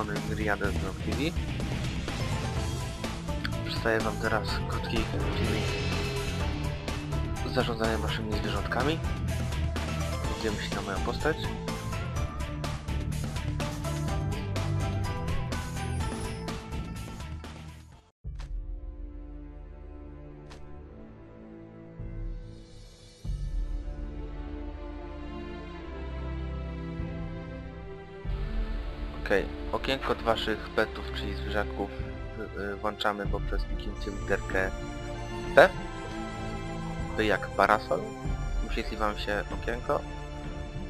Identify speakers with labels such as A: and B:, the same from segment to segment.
A: strony Myriadę TV. Przedstawię wam teraz krótki filmik z zarządzaniem waszymi zwierzątkami. Idziemy się na moją postać. Okej, okienko od waszych petów, czyli zwierzaków włączamy poprzez kliknięcie literkę P. To jak parasol. Wyświetli wam się okienko,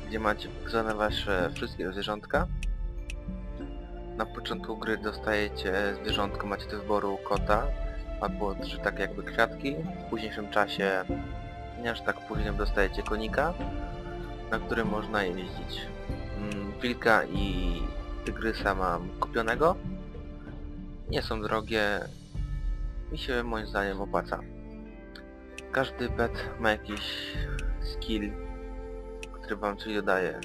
A: gdzie macie pokazane wasze wszystkie zwierzątka. Na początku gry dostajecie zwierzątko, macie do wyboru kota, albo trzy tak jakby kwiatki. W późniejszym czasie, nie aż tak późnym, dostajecie konika, na którym można jeździć. Mm, Wilka i tygrysa mam kupionego. Nie są drogie. Mi się moim zdaniem opłaca. Każdy pet ma jakiś skill, który wam coś dodaje.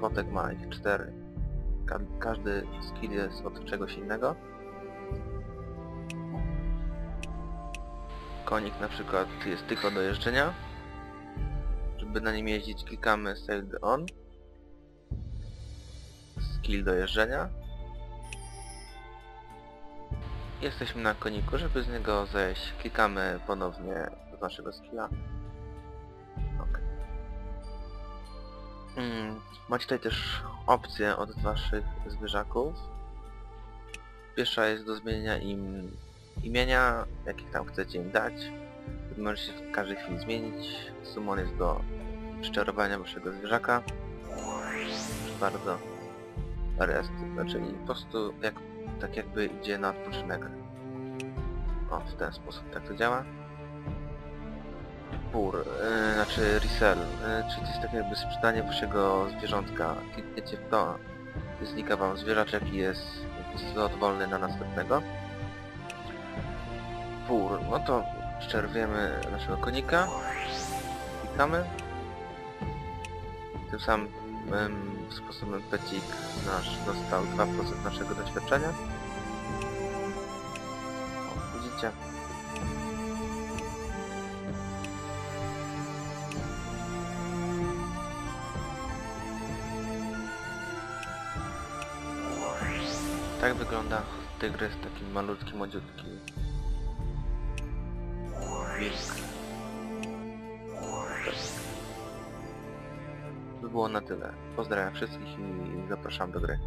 A: Kotek ma ich cztery. Ka każdy skill jest od czegoś innego. Konik na przykład jest tylko do jeżdżenia. Żeby na nim jeździć klikamy the On skill do jeżdżenia. Jesteśmy na koniku, żeby z niego zejść, klikamy ponownie z naszego skilla. Ok. Mm, macie tutaj też opcje od waszych zwierzaków. Pierwsza jest do zmienienia im imienia, jakich tam chcecie im dać. Możecie w każdej chwili zmienić. Summon jest do przyczarowania waszego zwierzaka. Proszę bardzo rest, czyli po prostu jak, tak jakby idzie na odpoczynek. O, w ten sposób tak to działa. Pur, yy, znaczy resell, yy, czyli to jest tak jakby sprzedanie waszego zwierzątka. Klikniecie w to, znika wam zwierzaczek i jest slot wolny na następnego. Pur, no to czerwiemy naszego konika. Klikamy. Tym samym sposobem pecik nasz dostał 2% naszego doświadczenia. O, widzicie? Tak wygląda tygrys, taki malutki, młodziutki. Wilk. By było na tyle. Pozdrawiam wszystkich i zapraszam do gry.